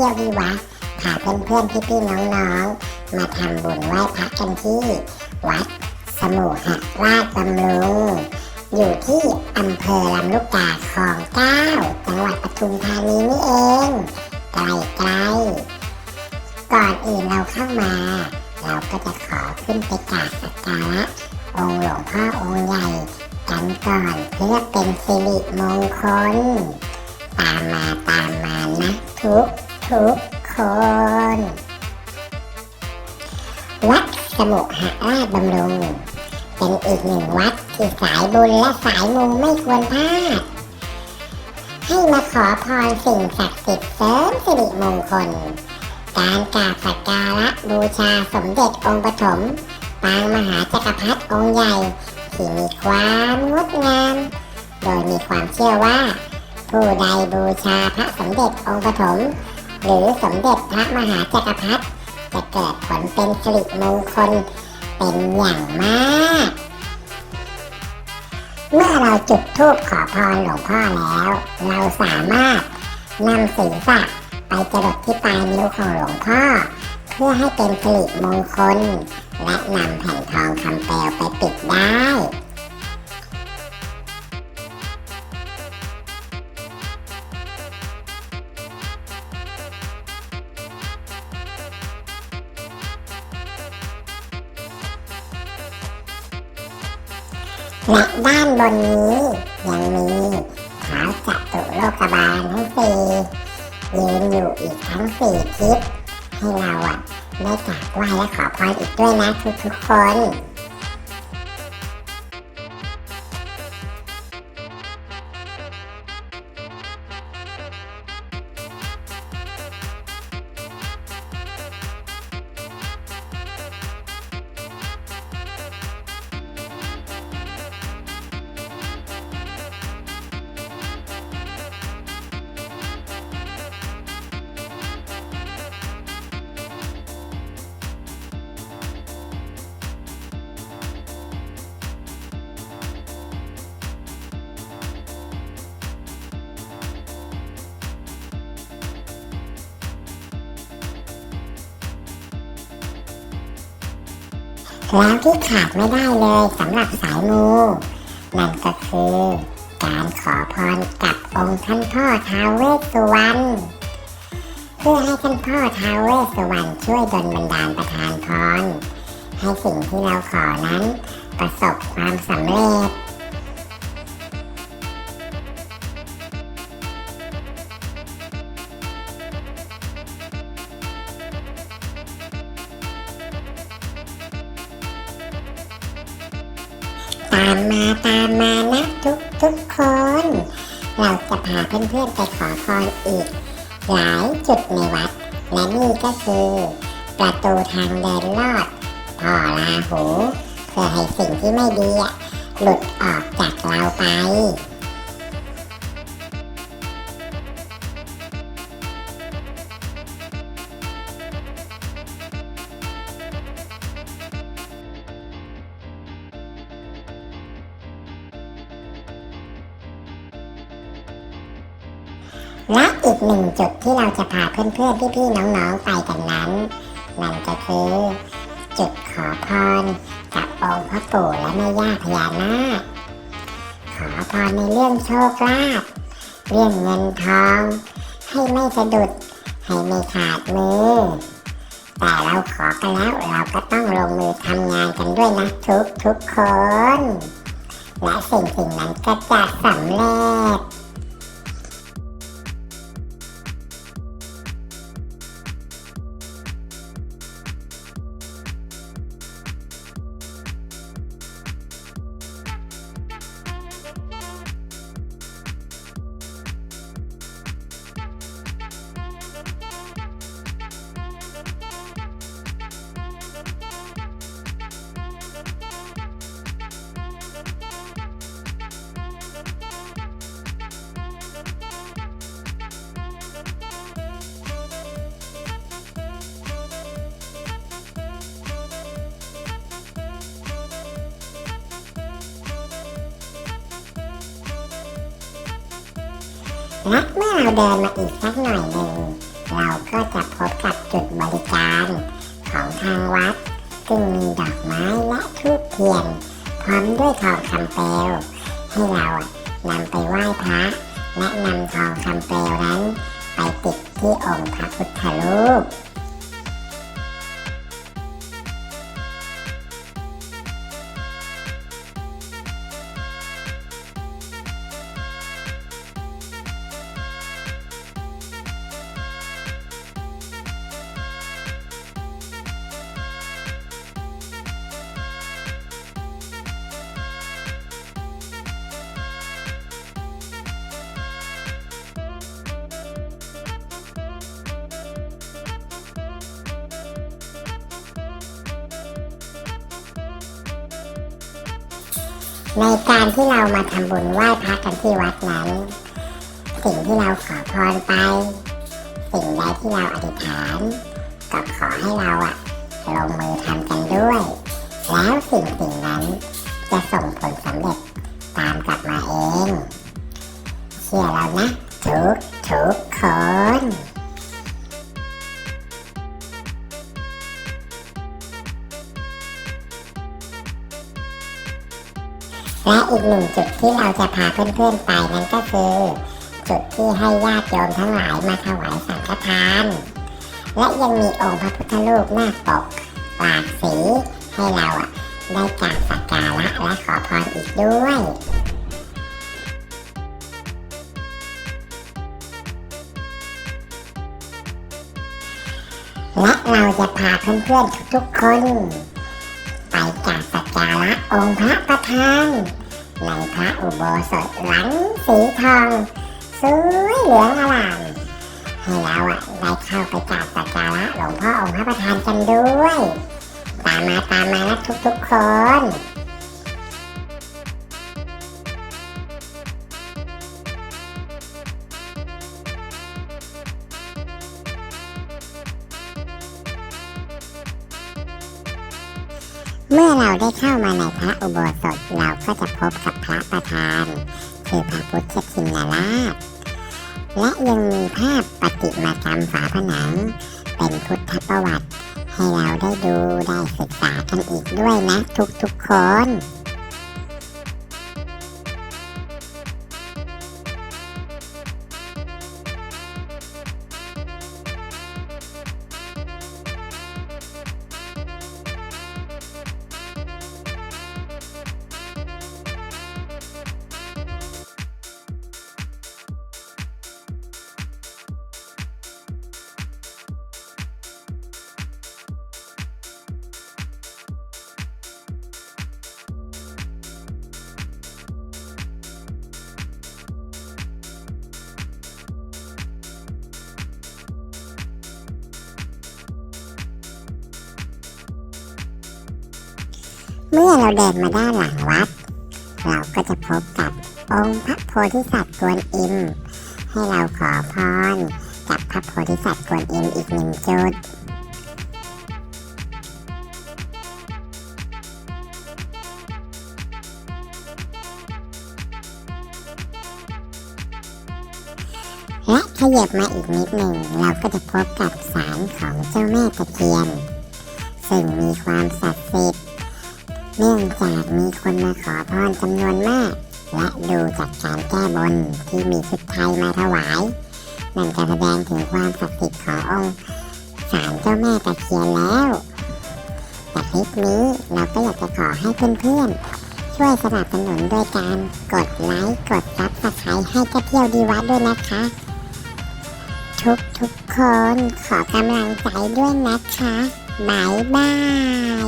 ที่ยวดีวะพาเพื่อนเพื่อนพี่พี่ๆน้องๆ มาทำบุญไหว้พระกันที่วัดสมุหราชบำรุงอยู่ที่อำเภอลำลูกกาคลองเก้าจังหวัดปทุมธานีนี่เองไกลๆก่อนอื่นเราเข้ามา เราก็จะขอขึ้นไปกราบสักการะองค์หลวงพ่อองค์ใหญ่กันก่อนเพื่อเป็นสิริมงคล ตามมาตามมานะทุก ทุกคนวัดสมุหราชบำรุงเป็นอีกหนึ่งวัดที่สายบุญและสายมูไม่ควรพลาด ให้มาขอพรสิ่งศักดิ์สิทธิ์เสริมสิริมงคล การกราบสักการะบูชาสมเด็จองค์ปฐมปางมหาจักรพรรดิองค์ใหญ่ ที่มีความงดงาม โดยมีความเชื่อว่า ผู้ใดบูชาพระสมเด็จองค์ปฐม หรือสมเด็จพระมหาจักรพรรดิจะเกิดผลเป็นสิริมงคลเป็นอย่างมาก เมื่อเราจุดธูปขอพรหลวงพ่อแล้ว เราสามารถนำศีรษะไปจรดที่ปลายนิ้วของหลวงพ่อ เพื่อให้เป็นสิริมงคล และนำแผ่นทองคำเปลวไปปิดได้ ณด้านบนนี้ยังมีเท้าจัตุโลกบาลทั้งสี่ยืนอยู่อีกทั้งสี่ทิศให้เราอะได้กราบไหว้และขอพรอีกด้วยนะทุกๆคน แล้วที่ขาดไม่ได้เลยสำหรับสายมู นั่นก็คือการขอพรกับองค์ท่านพ่อท้าวเวสสุวรรณเพื่อให้ท่านพ่อท้าวเวสสุวรรณช่วยดลบันดาลประทานพรให้สิ่งที่เราขอนั้นประสบความสำเร็จ ตามมาตามมานะทุกทุกคน เราจะพาเพื่อนๆไปขอพรอีก หลายจุดในวัด และนี่ก็คือ ประตูทางเดินลอดพ่อลาหูเพื่อให้สิ่งที่ไม่ดีหลุดออกจากเราไป และอีกหนึ่งจุดที่เราจะพาเพื่อนๆพี่ๆน้องๆไปกันนั้น นั่นก็คือจุดขอพรกับองค์พระปู่และแม่ย่าพญานาคขอพรในเรื่องโชคลาภเรื่องเงินทอง ให้ไม่สะดุด ให้ไม่ขาดมือ แต่เราขอกันแล้วเราก็ต้องลงมือทำงานกันด้วยนะทุกทุกๆคน และสิ่งสิ่งนั้นก็จะสำเร็จ และเมื่อเราเดินมาอีกสักหน่อยหนึ่งเราก็จะพบกับจุดบริการของทางวัด ซึ่งมีดอกไม้และทูบเทียน พร้อมด้วยทองคำเปลวให้เรานำไปไหว้พระและนำทองคำเปลวนั้น ไปติดที่องค์พระพุทธรูป ในการที่เรามาทำบุญไหว้พระกันที่วัดนั้น สิ่งที่เราขอพรไป สิ่งใดที่เราอธิษฐาน ก็ขอให้เราอะลงมือทำกันด้วย แล้วสิ่งสิ่งนั้นจะส่งผลสำเร็จตามกลับมาเอง เชื่อเรานะทุกทุกคน อีกหนึ่งจุดที่เราจะพาเพื่อนๆไปนั้นก็คือ จุดที่ให้ญาติโยมทั้งหลายมาถวายสังฆทาน และยังมีองค์พระพุทธรูปหน้าปกหลากสีให้เราอะได้กราบสักการะและขอพรอีกด้วยและเราจะพาเพื่อนๆทุกๆคน ไปกราบสักการะองค์พระประธาน ในพระอุโบสถหลังสีทองสวยเหลืองอร่ามให้เราอะได้เข้าไปกราบสักการะหลวงพ่อองค์พระประธานกันด้วย ตามมาตามมานะทุกๆคน เมื่อเราได้เข้ามาในพระอุโบสถเราก็จะพบกับพระประธาน คือพระพุทธชินราช และยังมีภาพปฏิมากรรมฝาผนัง เป็นพุทธประวัติ ให้เราได้ดูได้ศึกษากันอีกด้วยนะทุกๆคน เมื่อเราเดินมาด้านหลังวัด เราก็จะพบกับองค์พระโพธิสัตว์กวนอิม ให้เราขอพรกับพระโพธิสัตว์กวนอิมอีกหนึ่งจุดและขยับมาอีกนิดหนึ่งเราก็จะพบกับศาลของเจ้าแม่ตะเคียน ซึ่งมีความศักดิ์สิทธิ์ เนื่องจากมีคนมาขอพรจำนวนมาก และดูจากการแก้บนที่มีชุดไทยมาถวาย นั่นจะแสดงถึงความศักดิ์สิทธิ์ขององค์ศาลเจ้าแม่ตะเคียนแล้วแต่คลิปนี้เราก็อยากจะขอให้เพื่อนๆช่วยสนับสนุนโดยการกดไลค์กดซับสไครต์ให้เจ้าเที่ยวดีวัดด้วยนะคะ ทุกทุกคนขอกำลังใจด้วยนะคะบายบาย